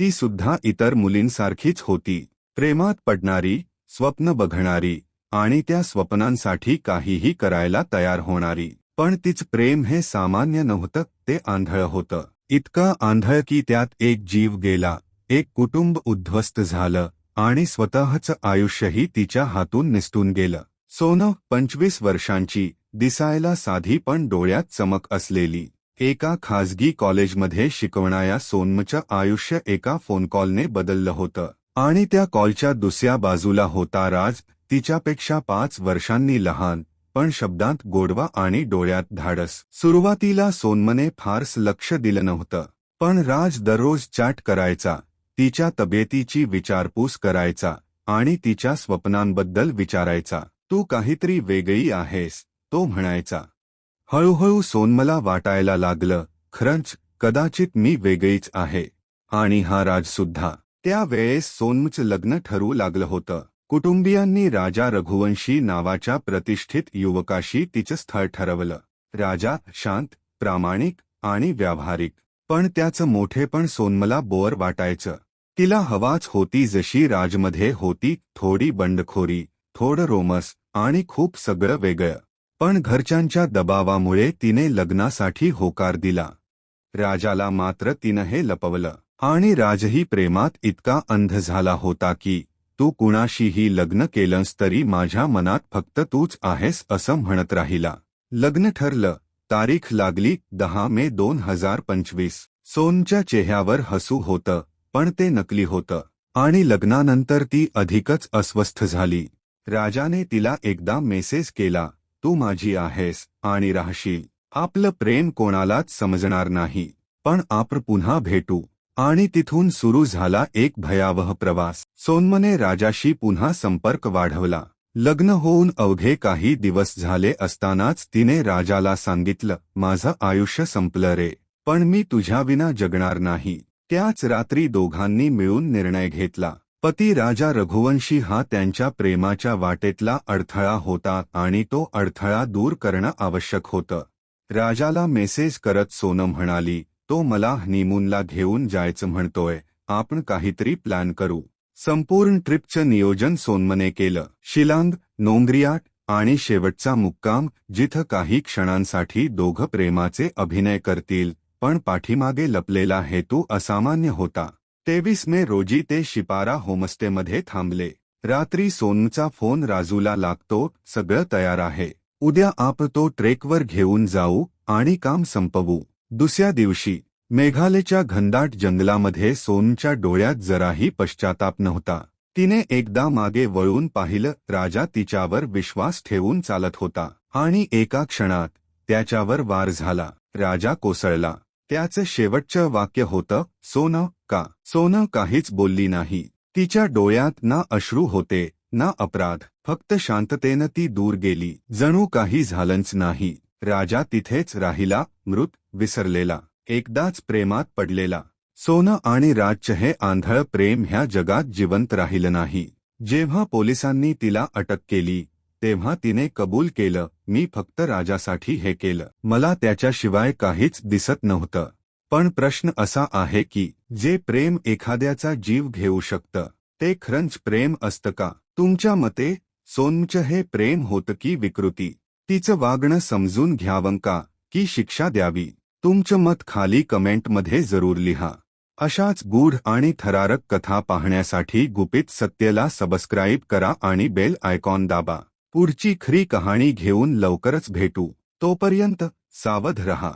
ती सुद्धा इतर मुलींसारखीच होती. प्रेमात पडणारी स्वप्न बघणारी आणि त्या स्वप्नांसाठी काहीही करायला तयार होणारी. पण तीच प्रेम हे सामान्य नव्हतं ते आंधळ होतं. इतका आंधळ की त्यात एक जीव गेला एक कुटुंब उद्ध्वस्त झालं आणि स्वतःचं आयुष्यही तिच्या हातून निसटून गेलं. सोनं पंचवीस वर्षांची दिसायला साधी पण डोळ्यात चमक असलेली. एका खाजगी कॉलेजमध्ये शिकवणाऱ्या सोनमचं आयुष्य एका फोन कॉलने बदललं होतं. आणि त्या कॉलच्या दुसऱ्या बाजूला होता राज तिच्यापेक्षा पाच वर्षांनी लहान पण शब्दांत गोडवा आणि डोळ्यात धाडस. सुरुवातीला सोनमने फारस लक्ष दिलं नव्हतं पण राज दररोज चॅट करायचा तिच्या तब्येतीची विचारपूस करायचा आणि तिच्या स्वप्नांबद्दल विचारायचा. तू काहीतरी वेगळी आहेस तो म्हणायचा. हळूहळू सोनमला वाटायला लागलं खरंच कदाचित मी वेगळीच आहे. आणि हा राजसुद्धा त्यावेळेस सोनमचं लग्न ठरू लागलं होतं. कुटुंबियांनी राजा रघुवंशी नावाच्या प्रतिष्ठित युवकाशी तिचं स्थळ ठरवलं. राजा शांत प्रामाणिक आणि व्यावहारिक. पण त्याचं मोठेपण सोनमला बोर वाटायचं. तिला हवाच होती जशी राजमध्ये होती थोडी बंडखोरी थोडं रोमस आणि खूप सगळं वेगळं. पण घरच्यांच्या दबावामुळे तिने लग्नासाठी होकार दिला. राजाला मात्र तिनं हे लपवलं. आणि राजही प्रेमात इतका अंध झाला होता की तू कुणाशीही लग्न केलंस तरी माझ्या मनात फक्त तूच आहेस असं म्हणत राहिला. लग्न ठरलं. तारीख लागली दहा मे दोन हजार पंचवीस. सोनच्या चेहऱ्यावर हसू होतं पण ते नकली होतं. आणि लग्नानंतर ती अधिकच अस्वस्थ झाली. राजाने तिला एकदा मेसेज केला तू माझी आहेस आणि राहशील. आपलं प्रेम कोणालाच समजणार नाही. पण आपण पुन्हा भेटू. आणि तिथून सुरू झाला एक भयावह प्रवास. सोनमने राजाशी पुन्हा संपर्क वाढवला. लग्न होऊन अवघे काही दिवस झाले असतानाच तिने राजाला सांगितलं माझं आयुष्य संपलं रे. पण मी तुझ्याविना जगणार नाही. त्याच रात्री दोघांनी मिळून निर्णय घेतला. पती राजा रघुवंशी हा त्यांच्या प्रेमाच्या वाटेतला अडथळा होता आणि तो अडथळा दूर करणं आवश्यक होतं. राजाला मेसेज करत सोनम म्हणाली तो मला हनीमूनला घेऊन जायचं म्हणतोय आपण काहीतरी प्लॅन करू. संपूर्ण ट्रिपचं नियोजन सोनमने केलं. शिलांग नोंगरियाट आणि शेवटचा मुक्काम जिथं काही क्षणांसाठी दोघं प्रेमाचे अभिनय करतील पण पाठीमागे लपलेला हेतू असामान्य होता. तेवीस मे रोजी ते शिपारा होमस्टेमध्ये थांबले. रात्री सोनचा फोन राजूला लागतो सगळं तयार आहे. उद्या आप तो ट्रेकवर घेऊन जाऊ आणि काम संपवू. दुसऱ्या दिवशी मेघालयच्या घनदाट जंगलामध्ये सोनच्या डोळ्यात जराही पश्चाताप नव्हता. तिने एकदा मागे वळून पाहिलं राजा तिच्यावर विश्वास ठेवून चालत होता. आणि एका क्षणात त्याच्यावर वार झाला. राजा कोसळला. त्याचं शेवटचं वाक्य होतं सोनं का? सोनं काहीच बोलली नाही. तिच्या डोळ्यात ना अश्रू होते ना अपराध. फक्त शांततेनं ती दूर गेली. जणू काही झालंच नाही. राजा तिथेच राहिला मृत विसरलेला. एकदाच प्रेमात पडलेला. सोनं आणि राजचं हे आंधळ प्रेम ह्या जगात जिवंत राहिलं नाही. जेव्हा पोलिसांनी तिला अटक केली तेव्हा तिने कबूल केलं मी फक्त राजासाठी हे केलं. मला त्याच्याशिवाय काहीच दिसत नव्हतं. पण प्रश्न असा आहे की जे प्रेम एखाद्याचा जीव घेऊ शकतं ते खरंच प्रेम असतं का? तुमच्या मते सोनमचं हे प्रेम होतं की विकृती? तिचं वागणं समजून घ्यावं का? की शिक्षा द्यावी? तुमचं मत खाली कमेंटमध्ये जरूर लिहा. अशाच गूढ आणि थरारक कथा पाहण्यासाठी गुपित सत्यला सबस्क्राईब करा आणि बेल आयकॉन दाबा. पुढची खरी कहाणी घेऊन लवकरच भेटू. तोपर्यंत सावध रहा.